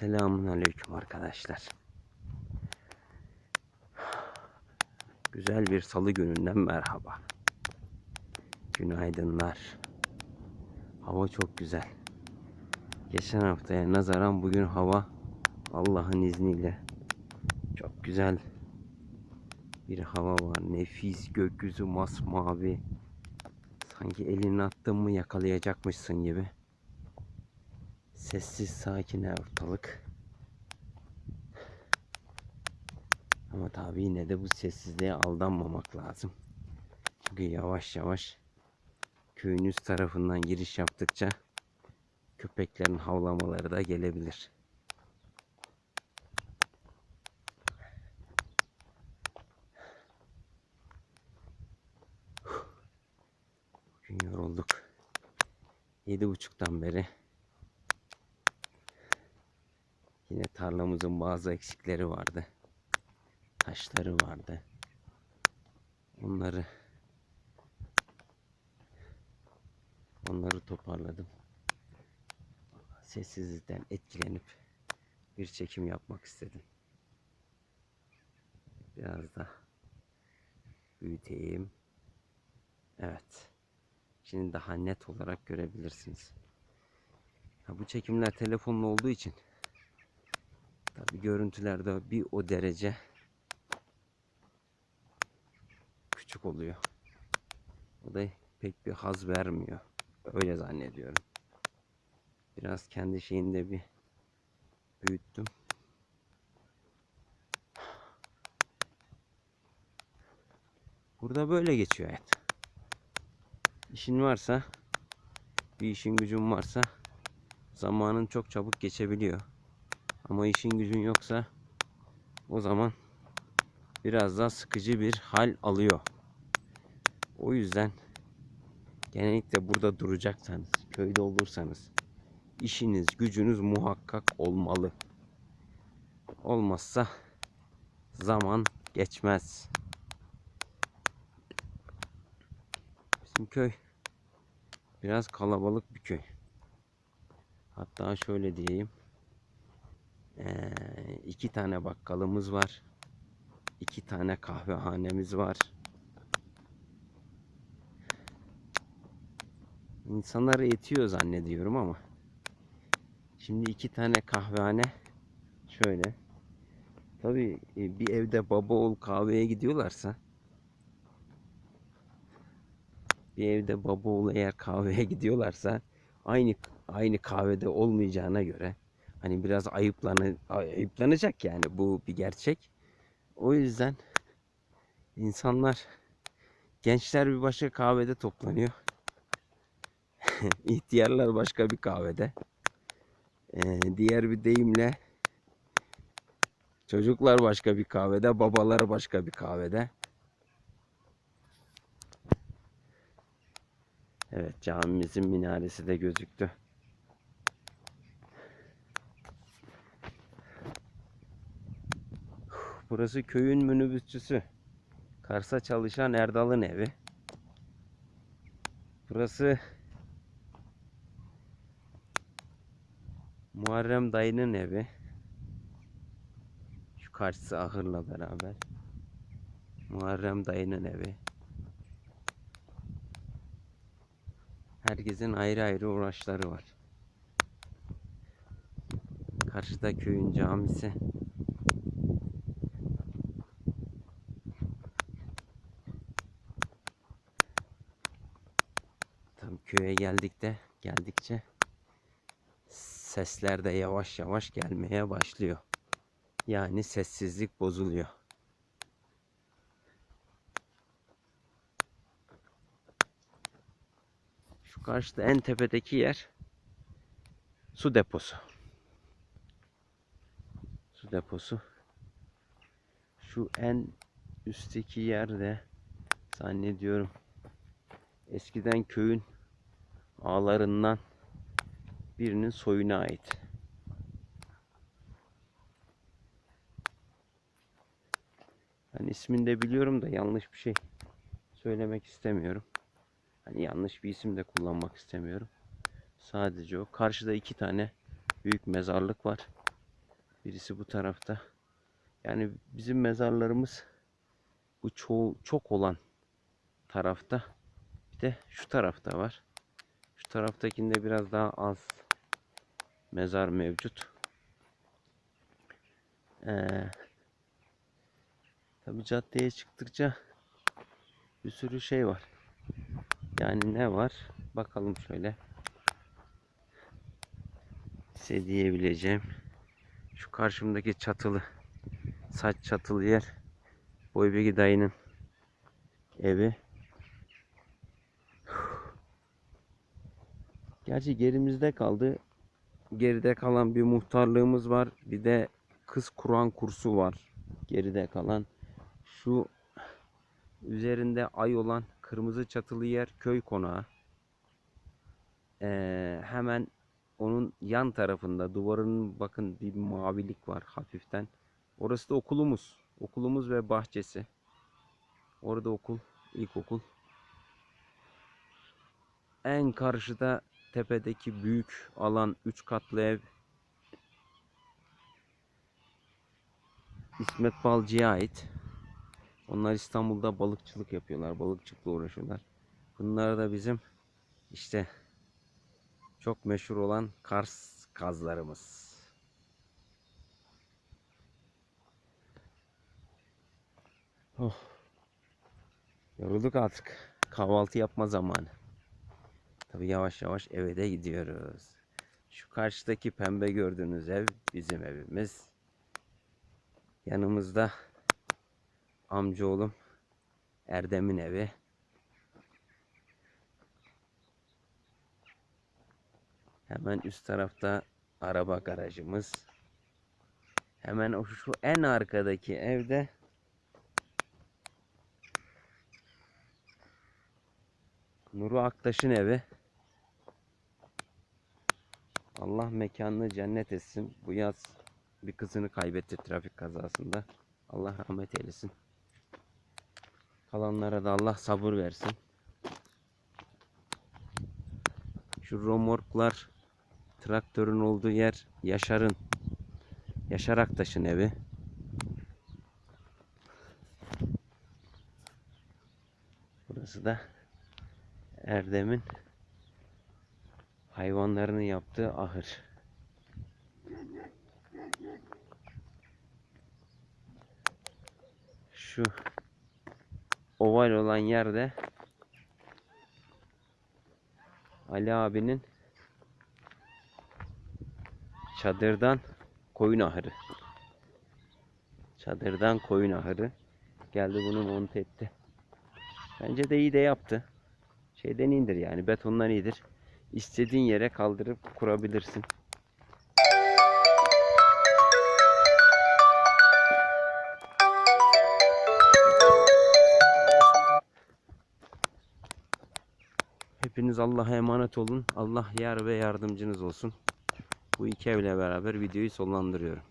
Selamun aleyküm arkadaşlar. Güzel bir salı gününden merhaba. Günaydınlar. Hava çok güzel. Geçen haftaya nazaran bugün hava Allah'ın izniyle çok güzel bir hava var. Nefis gökyüzü masmavi. Sanki elini attın mı yakalayacakmışsın gibi. Sessiz sakin ortalık. Ama tabii yine de bu sessizliğe aldanmamak lazım. Çünkü yavaş yavaş köyün üst tarafından giriş yaptıkça köpeklerin havlamaları da gelebilir. Bugün yorulduk. Yedi buçuktan beri Yine tarlamızın bazı eksikleri vardı. Taşları vardı. Onları onları toparladım. Sessizlikten etkilenip bir çekim yapmak istedim. Biraz da büyüteyim. Evet. Şimdi daha net olarak görebilirsiniz. Ha, bu çekimler telefonla olduğu için Tabi görüntülerde bir o derece küçük oluyor. O da pek bir haz vermiyor. Öyle zannediyorum. Biraz kendi şeyinde bir büyüttüm. Burada böyle geçiyor hayat. İşin varsa, bir işin gücün varsa zamanın çok çabuk geçebiliyor. Ama işin gücün yoksa o zaman biraz daha sıkıcı bir hal alıyor. O yüzden genellikle burada duracaksanız, köyde olursanız işiniz, gücünüz muhakkak olmalı. Olmazsa zaman geçmez. Bizim köy biraz kalabalık bir köy. Hatta şöyle diyeyim. Ee, iki tane bakkalımız var. iki tane kahvehanemiz var. İnsanları etiyor zannediyorum ama şimdi iki tane kahvehane şöyle tabi bir evde baba oğul kahveye gidiyorlarsa bir evde baba oğul eğer kahveye gidiyorlarsa aynı aynı kahvede olmayacağına göre hani biraz ayıplanı, ayıplanacak yani bu bir gerçek. O yüzden insanlar gençler bir başka kahvede toplanıyor. İhtiyarlar başka bir kahvede. Ee, diğer bir deyimle çocuklar başka bir kahvede, babalar başka bir kahvede. Evet camimizin minaresi de gözüktü. Burası köyün minibüsçüsü. Kars'a çalışan Erdal'ın evi. Burası Muharrem dayının evi. Şu karşısı ahırla beraber. Muharrem dayının evi. Herkesin ayrı ayrı uğraşları var. Karşıda köyün camisi. Köye geldik de geldikçe sesler de yavaş yavaş gelmeye başlıyor. Yani sessizlik bozuluyor. Şu karşıda en tepedeki yer su deposu. Su deposu. Şu en üstteki yerde zannediyorum eskiden köyün ağlarından birinin soyuna ait. Ben ismini de biliyorum da yanlış bir şey söylemek istemiyorum. Hani yanlış bir isim de kullanmak istemiyorum. Sadece o. Karşıda iki tane büyük mezarlık var. Birisi bu tarafta. Yani bizim mezarlarımız bu çoğu çok olan tarafta. Bir de şu tarafta var. Taraftakinde biraz daha az mezar mevcut. Ee, tabii caddeye çıktıkça bir sürü şey var. Yani ne var? Bakalım şöyle. Size diyebileceğim. Şu karşımdaki çatılı saç çatılı yer Boybegi dayının evi. Gerçi gerimizde kaldı. Geride kalan bir muhtarlığımız var. Bir de kız Kur'an kursu var. Geride kalan. Şu üzerinde ay olan kırmızı çatılı yer köy konağı. Ee, hemen onun yan tarafında duvarının bakın bir mavilik var hafiften. Orası da okulumuz. Okulumuz ve bahçesi. Orada okul, ilkokul. En karşıda tepedeki büyük alan 3 katlı ev İsmet Balcı'ya ait. Onlar İstanbul'da balıkçılık yapıyorlar. Balıkçılıkla uğraşıyorlar. Bunlar da bizim işte çok meşhur olan Kars kazlarımız. Oh. Yorulduk artık. Kahvaltı yapma zamanı. Tabi yavaş yavaş eve de gidiyoruz. Şu karşıdaki pembe gördüğünüz ev bizim evimiz. Yanımızda amcaoğlum Erdem'in evi. Hemen üst tarafta araba garajımız. Hemen o şu en arkadaki evde Nuru Aktaş'ın evi. Allah mekanını cennet etsin. Bu yaz bir kızını kaybetti trafik kazasında. Allah rahmet eylesin. Kalanlara da Allah sabır versin. Şu romorklar traktörün olduğu yer Yaşar'ın Yaşar Aktaş'ın evi. Burası da Erdem'in hayvanlarını yaptığı ahır. Şu oval olan yerde Ali abinin çadırdan koyun ahırı. Çadırdan koyun ahırı. Geldi bunu monte etti. Bence de iyi de yaptı. Şeyden indir yani betondan iyidir. İstediğin yere kaldırıp kurabilirsin. Hepiniz Allah'a emanet olun. Allah yar ve yardımcınız olsun. Bu iki evle beraber videoyu sonlandırıyorum.